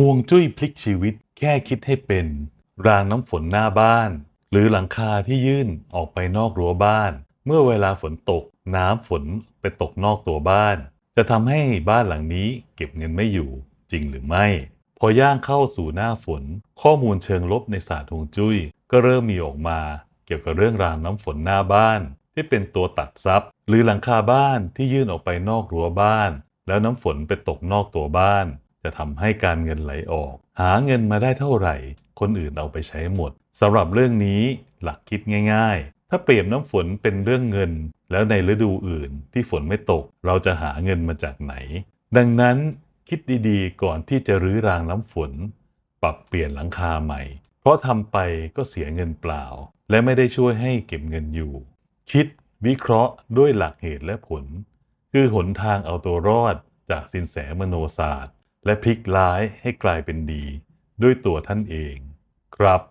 ห่วงจุ้ยพลิกชีวิตแค่คิดให้เป็น รางน้ำฝนหน้าบ้าน หรือหลังคาที่ยื่นออกไปนอกรั้วบ้าน เมื่อเวลาฝนตก น้ำฝนไปตกนอกตัวบ้าน จะทำให้บ้านหลังนี้เก็บเงินไม่อยู่จริงหรือไม่ พอย่างเข้าสู่หน้าฝน ข้อมูลเชิงลบในศาสตร์ฮวงจุ้ย ก็เริ่มมีออกมา เกี่ยวกับเรื่องรางน้ำฝนหน้าบ้าน ที่เป็นตัวตัดซับหรือหลังคาบ้านที่ยื่นออกไปนอกรั้วบ้าน แล้วน้ำฝนไปตกนอกตัวบ้าน จะทำให้การเงินไหลออก หาเงินมาได้เท่าไหร่ คนอื่นเอาไปใช้หมดสำหรับเรื่องนี้หลักคิดง่าย ๆ ถ้าเปรียบน้ำฝนเป็นเรื่องเงิน แล้วในฤดูอื่นที่ฝนไม่ตก เราจะหาเงินมาจากไหน ดังนั้นคิดดีๆ ก่อนที่จะรื้อรางน้ำฝน ปรับเปลี่ยนหลังคาใหม่ เพราะทำไปก็เสียเงินเปล่า และไม่ได้ช่วยให้เก็บเงินอยู่ คิดวิเคราะห์ด้วยหลักเหตุและผล คือหนทางเอาตัวรอดจากสินแสมโนศาสตร์ และพลิกร้ายให้กลายเป็นดี ด้วยตัวท่านเอง ครับ